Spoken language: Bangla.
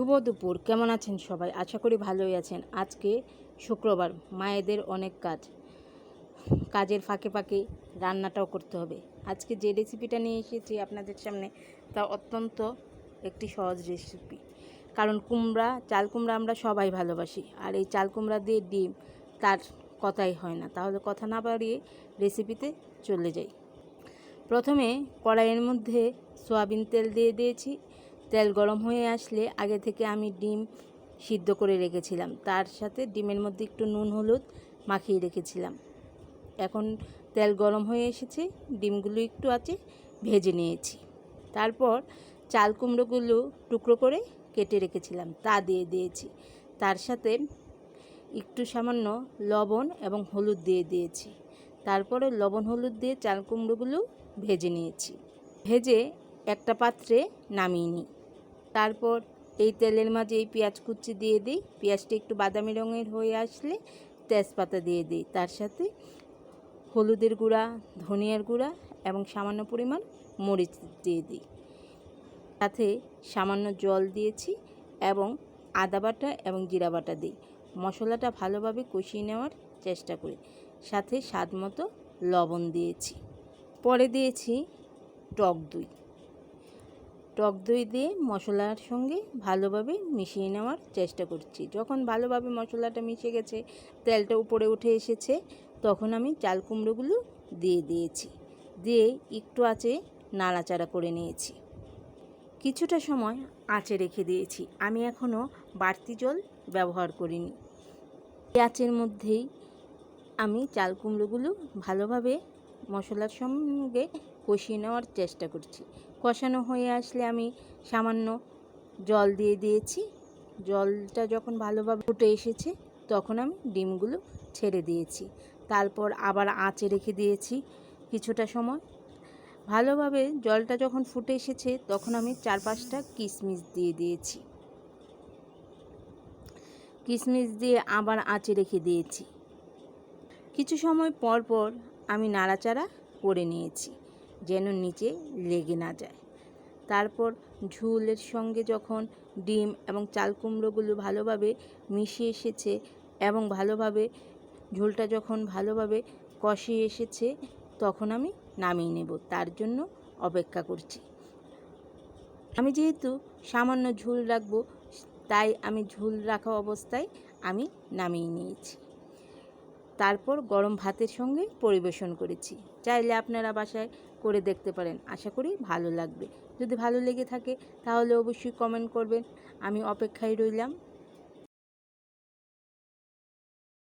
শুভ দুপুর। কেমন আছেন সবাই? আশা করি ভালোই আছেন। আজকে শুক্রবার, মায়েদের অনেক কাজ। কাজের ফাঁকে ফাঁকে রান্নাটাও করতে হবে। আজকে যে রেসিপিটা নিয়ে এসেছি আপনাদের সামনে, তা অত্যন্ত একটি সহজ রেসিপি কারণ কুমড়া, চাল কুমড়া আমরা সবাই ভালোবাসি। আর এই চাল কুমড়া দিয়ে ডিম, তার কথাই হয় না। তাহলে কথা না বাড়িয়ে রেসিপিতে চলে যাই। প্রথমে কড়াইয়ের মধ্যে সয়াবিন তেল দিয়ে দিয়েছি। তেল গরম হয়ে আসলে আগে থেকে আমি ডিম সিদ্ধ করে রেখেছিলাম। তার সাথে ডিমের মধ্যে একটু নুন, হলুদ মাখিয়ে রেখেছিলাম। এখন তেল গরম হয়ে এসেছে, ডিমগুলো একটু আছে ভেজে নিয়েছি। তারপর চাল কুমড়োগুলো টুকরো করে কেটে রেখেছিলাম, তা দিয়ে দিয়েছি। তার সাথে একটু সামান্য লবণ এবং হলুদ দিয়ে দিয়েছি। তারপরে লবণ, হলুদ দিয়ে চাল কুমড়োগুলো ভেজে নিয়েছি। ভেজে একটা পাত্রে নামিয়ে নিই। তারপর এই তেলের মাঝে এই পেঁয়াজ কুচি দিয়ে দিই। পেঁয়াজটা একটু বাদামি রঙের হয়ে আসলে তেজপাতা দিয়ে দিই। তার সাথে হলুদের গুঁড়া, ধনিয়ার গুঁড়া এবং সামান্য পরিমাণ মরিচ দিয়ে দিই। সাথে সামান্য জল দিয়েছি এবং আদা বাটা এবং জিরা বাটা দিই। মশলাটা ভালোভাবে কষিয়ে নেওয়ার চেষ্টা করি। সাথে স্বাদ মতো লবণ দিয়েছি। পরে দিয়েছি টক দই। টক দই দিয়ে মশলার সঙ্গে ভালোভাবে মিশিয়ে নেওয়ার চেষ্টা করছি। যখন ভালোভাবে মশলাটা মিশে গেছে, তেলটা উপরে উঠে এসেছে, তখন আমি চাল কুমড়োগুলো দিয়ে দিয়েছি। দিয়ে একটু আঁচে নাড়াচাড়া করে নিয়েছি। কিছুটা সময় আঁচে রেখে দিয়েছি। আমি এখনও বাড়তি জল ব্যবহার করিনি। এই আঁচের মধ্যেই আমি চাল কুমড়োগুলো ভালোভাবে মশলার সঙ্গে কষিয়ে নেওয়ার চেষ্টা করছি। কষানো হয়ে আসলে আমি সামান্য জল দিয়ে দিয়েছি। জলটা যখন ভালোভাবে ফুটে এসেছে, তখন আমি ডিমগুলো ছেড়ে দিয়েছি। তারপর আবার আঁচে রেখে দিয়েছি কিছুটা সময়। ভালোভাবে জলটা যখন ফুটে এসেছে, তখন আমি চার পাঁচটা কিশমিশ দিয়ে দিয়েছি। কিশমিশ দিয়ে আবার আঁচে রেখে দিয়েছি। কিছু সময় পর পর আমি নাড়াচাড়া করে নিয়েছি। যেন নিচে লেগে না যায়। তারপর ঝুলের সঙ্গে যখন ডিম এবং চাল কুমড়োগুলো ভালোভাবে মিশে এসেছে এবং ভালোভাবে ঝোলটা যখন ভালোভাবে কষে এসেছে, তখন আমি নামিয়ে নেব। তার জন্য অপেক্ষা করছি। আমি যেহেতু সামান্য ঝুল রাখব, তাই আমি ঝুল রাখা অবস্থায় আমি নামিয়ে নিয়েছি। তারপর গরম ভাতের সঙ্গে পরিবেশন করেছি। চাইলে আপনারা বাসায় করে দেখতে পারেন। আশা করি ভালো লাগবে। যদি ভালো লেগে থাকে, তাহলে অবশ্যই কমেন্ট করবেন। আমি অপেক্ষায় রইলাম।